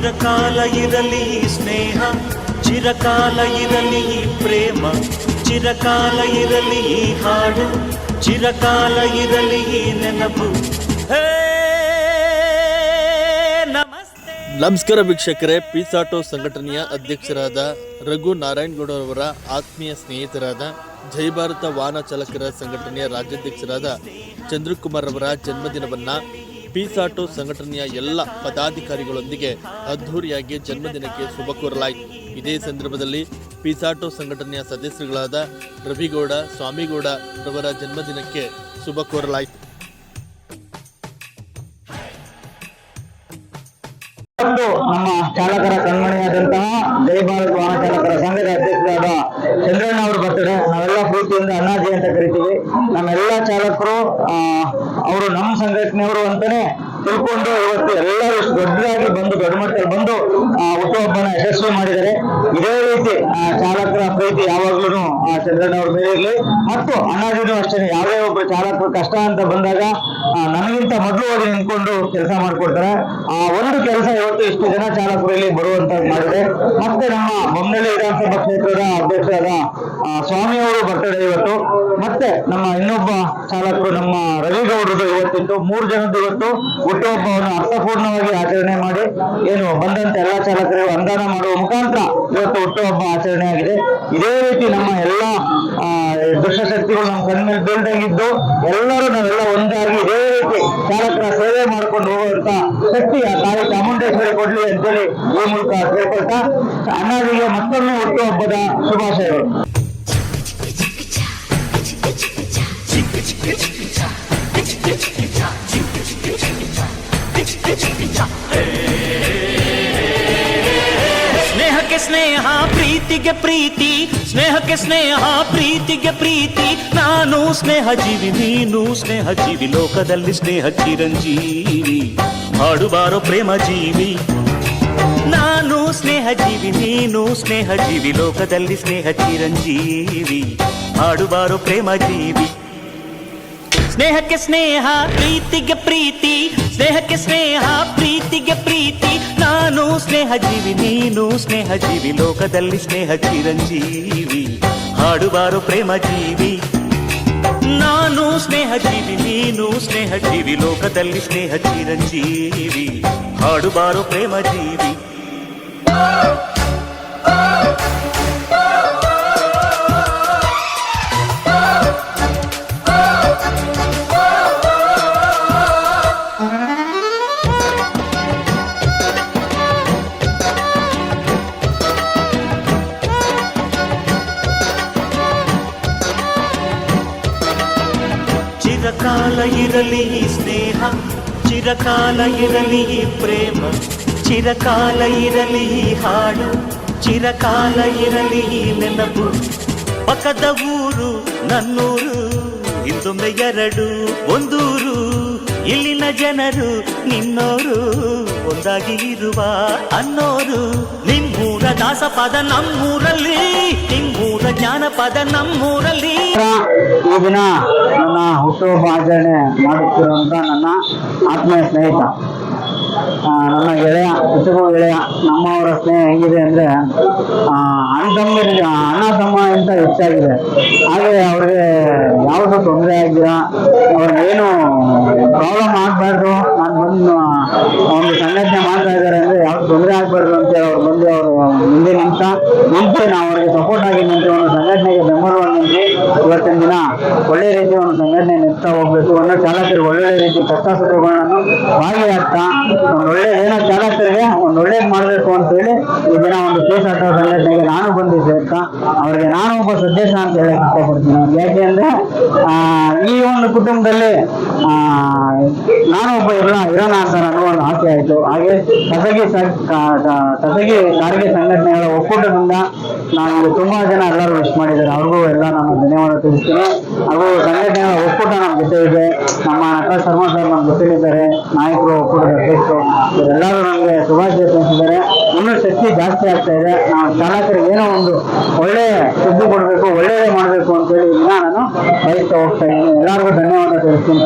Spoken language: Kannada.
ಚಿರಕಾಲ ಇರಲಿ ಸ್ನೇಹ, ಚಿರಕಾಲ ಇರಲಿ ಪ್ರೇಮ, ಚಿರಕಾಲ ಇರಲಿ ಹಾಡು, ಚಿರಕಾಲ ಇರಲಿ ನೆನಪು. ನಮಸ್ಕಾರ ವೀಕ್ಷಕರೇ ಪಿಸಾಟೋ ಸಂಘಟನೆಯ ಅಧ್ಯಕ್ಷರಾದ ರಘು ನಾರಾಯಣಗೌಡರವರ ಆತ್ಮೀಯ ಸ್ನೇಹಿತರಾದ ಜೈ ಭಾರತ ವಾಹನ ಚಾಲಕರ ಸಂಘಟನೆಯ ರಾಜ್ಯಾಧ್ಯಕ್ಷರಾದ ಚಂದ್ರಕುಮಾರ್ ಅವರ ಜನ್ಮದಿನವನ್ನ ಪೀಸ್ ಆಟೋ ಸಂಘಟನೆಯ ಎಲ್ಲ ಪದಾಧಿಕಾರಿಗಳೊಂದಿಗೆ ಅದ್ಧೂರಿಯಾಗಿ ಜನ್ಮದಿನಕ್ಕೆ ಶುಭ ಕೋರಲಾಯಿತು. ಇದೇ ಸಂದರ್ಭದಲ್ಲಿ ಪಿಸಾಟೋ ಸಂಘಟನೆಯ ಸದಸ್ಯರುಗಳಾದ ರವಿಗೌಡ, ಸ್ವಾಮಿಗೌಡ ರವರ ಜನ್ಮದಿನಕ್ಕೆ ಶುಭ ಕೋರಲಾಯಿತು. ನಮ್ಮ ಚಾಲಕರ ಕಣ್ಮಣಿಯಾದಂತಹ ಜೈ ವಾಹನ ಚಾಲಕರ ಸಂಘದ ಅಧ್ಯಕ್ಷರಾದ ಚಂದ್ರಣ್ಣ ಅವರು ಬರ್ತಾರೆ ನಾವೆಲ್ಲ ಪ್ರೀತಿಯಿಂದ ಕರಿತೀವಿ ನಮ್ಮೆಲ್ಲ ಚಾಲಕರು ಅವರು ನಮ್ಮ ಸಂಘಟನೆಯವರು ಅಂತಾನೆ ತಿಳ್ಕೊಂಡು ಇವತ್ತು ಎಲ್ಲರೂ ಇಷ್ಟು ದೊಡ್ಡದಾಗಿ ಬಂದು ದೊಡ್ಡ ಬಂದು ಆ, ಹುಟ್ಟುಹಬ್ಬನ ಯಶಸ್ವಿ ಮಾಡಿದರೆ ಇದೇ ರೀತಿ ಆ, ಚಾಲಕರ ಪ್ರೀತಿ ಯಾವಾಗ್ಲೂ ಚಂದ್ರಣ್ಣ ಅವ್ರ ಮೇಲೆ ಇರಲಿ. ಮತ್ತು ಅಣ್ಣಾಜಿನೂ ಅಷ್ಟೇ ಯಾವುದೇ ಒಬ್ಬ ಚಾಲಕರು ಕಷ್ಟ ಅಂತ ಬಂದಾಗ ನನಗಿಂತ ಮೊದಲು ಹೋಗಿ ನಿಂತ್ಕೊಂಡು ಕೆಲಸ ಮಾಡ್ಕೊಡ್ತಾರೆ. ಆ ಒಂದು ಕೆಲಸ ಇವತ್ತು ಇಷ್ಟು ಜನ ಚಾಲಕರು ಇಲ್ಲಿ ಬರುವಂತ ಮಾಡಿದೆ. ಮತ್ತೆ ನಮ್ಮ ಬೊಮ್ಮನಹಳ್ಳಿ ವಿಧಾನಸಭಾ ಕ್ಷೇತ್ರದ ಅಧ್ಯಕ್ಷರಾದ ಆ, ಸ್ವಾಮಿ ಅವರು ಬರ್ತಡೆ ಇವತ್ತು. ಮತ್ತೆ ನಮ್ಮ ಇನ್ನೊಬ್ಬ ಚಾಲಕರು ನಮ್ಮ ರವಿಗೌಡರದು ಇವತ್ತಿತ್ತು. ಮೂರು ಜನದ್ದು ಇವತ್ತು. ಹುಟ್ಟುಹಬ್ಬವನ್ನು ಅರ್ಥಪೂರ್ಣವಾಗಿ ಆಚರಣೆ ಮಾಡಿ ಏನು ಬಂದಂತ ಎಲ್ಲ ಚಾಲಕರು ಅನುದಾನ ಮಾಡುವ ಮುಖಾಂತರ ಇವತ್ತು ಹುಟ್ಟುಹಬ್ಬ ಆಚರಣೆ ಆಗಿದೆ. ಇದೇ ರೀತಿ ನಮ್ಮ ಎಲ್ಲ ದುಷ್ಟಶಕ್ತಿಗಳು ನಮ್ಮ ಕಣ್ಮೇಲೆ ಬೀಳ್ದಂಗಿದ್ದು ಎಲ್ಲರೂ ನಾವೆಲ್ಲ ಒಂದಾಗಿ ಇದೇ ರೀತಿ ಚಾಲಕರ ಸೇವೆ ಮಾಡ್ಕೊಂಡು ಹೋಗುವಂತ ಶಕ್ತಿ ಆ ತಾಯಿ ಚಾಮುಂಡೇಶ್ವರಿ ಕೊಡ್ಲಿ ಅಂತೇಳಿ ಈ ಮೂಲಕ ಕೇಳ್ಕೊಳ್ತಾ ಅಣ್ಣಾದಿಗೆ ಮತ್ತೊಮ್ಮೆ ಹುಟ್ಟುಹಬ್ಬದ ಶುಭಾಶಯಗಳು. ಸ್ನೇಹಕ್ಕೆ ಸ್ನೇಹ, ಪ್ರೀತಿಗೆ ಪ್ರೀತಿ. ಸ್ನೇಹಕ್ಕೆ ಸ್ನೇಹ, ಪ್ರೀತಿಗೆ ಪ್ರೀತಿ. ನಾನು ಸ್ನೇಹ ಜೀವಿ, ನೀನು ಸ್ನೇಹ ಜೀವಿ. ಲೋಕದಲ್ಲಿ ಸ್ನೇಹ ಚಿರಂಜೀವಿ. ಹಾಡುಬಾರೋ ಪ್ರೇಮ ಜೀವಿ. ನಾನು ಸ್ನೇಹ ಜೀವಿ, ನೀನು ಸ್ನೇಹ ಜೀವಿ. ಲೋಕದಲ್ಲಿ ಸ್ನೇಹ ಚಿರಂಜೀವಿ. ಹಾಡುಬಾರೋ ಪ್ರೇಮ ಜೀವಿ. ಸ್ನೇಹಕ್ಕೆ ಸ್ನೇಹ, ಪ್ರೀತಿಗೆ ಪ್ರೀತಿ. ಸ್ನೇಹಕ್ಕೆ ಸ್ನೇಹ, ಪ್ರೀತಿಗೆ ಪ್ರೀತಿ. ನಾನು ಸ್ನೇಹ ಜೀವಿ, ನೀನು ಸ್ನೇಹ ಜೀವಿ. ಲೋಕದಲ್ಲಿ ಸ್ನೇಹ ಚಿರಂಜೀವಿ. ಹಾಡುವಾರು ಪ್ರೇಮ ಜೀವಿ. ನಾನು ಸ್ನೇಹ ಜೀವಿ, ನೀನು ಸ್ನೇಹ ಜೀವಿ. ಲೋಕದಲ್ಲಿ ಸ್ನೇಹ ಚಿರಂಜೀವಿ. ಹಾಡುವಾರು ಪ್ರೇಮ ಜೀವಿ. ಚಿರಕಾಲ ಇರಲಿ ಈ ಸ್ನೇಹ, ಚಿರಕಾಲ ಇರಲಿ ಈ ಪ್ರೇಮ, ಚಿರಕಾಲ ಇರಲಿ ಈ ಹಾಡು, ಚಿರಕಾಲ ಇರಲಿ ಈ ನೆನಪು. ಪಕ್ಕದ ಊರು, ನನ್ನೂರು ಹಿಂದೊಮ್ಮೆ ಎರಡು, ಒಂದೂರು. ಇಲ್ಲಿನ ಜನರು, ನಿನ್ನೋರು, ಒಂದಾಗಿ ಇರುವ ಅನ್ನೋರು. ನಿಮ್ಮೂರ ದಾಸಪದ ನಮ್ಮೂರಲ್ಲಿ ನಿಮ್ಮೂರ ಜಾನಪದ ನಮ್ಮೂರಲ್ಲಿ. ಈ ದಿನ ನನ್ನ ಹುಟ್ಟುಹಬ್ಬ ಆಚರಣೆ ಮಾಡುತ್ತಿರುವಂತ ನನ್ನ ಆತ್ಮೀಯ ಸ್ನೇಹಿತ. ನನ್ನ ಗೆಳೆಯ ಜೊತೆಗೂ ಗೆಳೆಯ, ನಮ್ಮವರ ಸ್ನೇಹ ಹೇಗಿದೆ ಅಂದ್ರೆ ಅಣ್ಣ ತಮ್ಮರಿಗೆ ಅಣ್ಣ ತಮ್ಮ ಅಂತ ಹೆಚ್ಚಾಗಿದೆ. ಹಾಗೆ ಅವ್ರಿಗೆ ಯಾವುದು ತೊಂದರೆ ಆಗಿಲ್ಲ. ಅವ್ರಿಗೇನು ಪ್ರಾಬ್ಲಮ್ ಆಗಬಾರ್ದು. ನಾನು ಬಂದು ಒಂದು ಸಂಘಟನೆ ಮಾಡ್ತಾ ಇದ್ದಾರೆ ಅಂದ್ರೆ ಯಾವ್ದು ತೊಂದರೆ ಆಗ್ಬಾರ್ದು ಅಂತೇಳಿ ಅವ್ರು ಬಂದು ಅವರು ಮುಂದೆ ನಿಂತ ನಿಂತು ನಾವು ಅವ್ರಿಗೆ ಸಪೋರ್ಟ್ ಆಗಿ ನಿಂತು ಒಂದು ಸಂಘಟನೆಗೆ ಬೆಂಬಲವಾಗಿ ನಿಂತು ಇವತ್ತಿನ ದಿನ ಒಳ್ಳೆ ನಿಲ್ತಾ ಹೋಗ್ಬೇಕು. ಅನ್ನೋ ಚಾಲಕರಿಗೆ ಒಳ್ಳೆ ರೀತಿ ಕಷ್ಟ ಸುಖಗಳನ್ನು ಭಾಗಿಯಾಗ್ತಾ ಒಳ್ಳೆ ಏನೋ ಚಾಲಕರಿಗೆ ಒಂದು ಒಳ್ಳೇದು ಮಾಡಬೇಕು ಅಂತೇಳಿ ಈ ದಿನ ಒಂದು ಕೇಸ್ ಆಟೋ ಸಂಘಟನೆಗೆ ನಾನು ಬಂದಿದ್ದೆ ಸೇರ್ತಾ ಅವರಿಗೆ ನಾನು ಒಬ್ಬ ಸದಸ್ಯ ಅಂತ ಹೇಳಕ್ ಇಷ್ಟಪಡ್ತೀನಿ ಯಾಕೆ ಅಂದ್ರೆ ಈ ಒಂದು ಕುಟುಂಬದಲ್ಲಿ ನಾನು ಒಬ್ಬ ಇರೋಣ ಇರೋಣ ಅಂತ ನನಗೂ ಒಂದು ಆಸೆ ಆಯಿತು. ಹಾಗೆ ಖಸಗಿ ಖಸಗಿ ಸಾರಿಗೆ ಸಂಘಟನೆಗಳ ಒಕ್ಕೂಟದಿಂದ ನಾನು ತುಂಬಾ ಜನ ಎಲ್ಲರೂ ವಿಶ್ ಮಾಡಿದ್ದಾರೆ. ಅವ್ರಿಗೂ ಎಲ್ಲ ನಾನು ಧನ್ಯವಾದ ತಿಳಿಸ್ತೀನಿ. ಹಾಗೂ ಸಂಘಟನೆಗಳ ಜೊತೆ ಇದೆ. ನಮ್ಮ ನಟರಾಜ್ ಶರ್ಮಾ ಸರ್ ನಮ್ಮ ಜೊತೆಲಿದ್ದಾರೆ ನಾಯಕರು, ಒಕ್ಕೂಟದ ಅಧ್ಯಕ್ಷರು, ಇವರೆಲ್ಲರೂ ನನಗೆ ಶುಭಾಶಯ ತಿಳಿಸಿದ್ದಾರೆ. ಇನ್ನೂ ಶಕ್ತಿ ಜಾಸ್ತಿ ಆಗ್ತಾ ಇದೆ. ನಾವು ಚಾಲಕರಿಗೆ ಏನೋ ಒಂದು ಒಳ್ಳೆ ಸುದ್ದಿ ಕೊಡಬೇಕು ಒಳ್ಳೆಯದೇ ಮಾಡಬೇಕು ಅಂತೇಳಿ ಇದನ್ನ ನಾನು ಬಯಸ್ತಾ ಹೋಗ್ತಾ ಇದ್ದೀನಿ. ಎಲ್ಲರಿಗೂ ಧನ್ಯವಾದ ತಿಳಿಸ್ತೀನಿ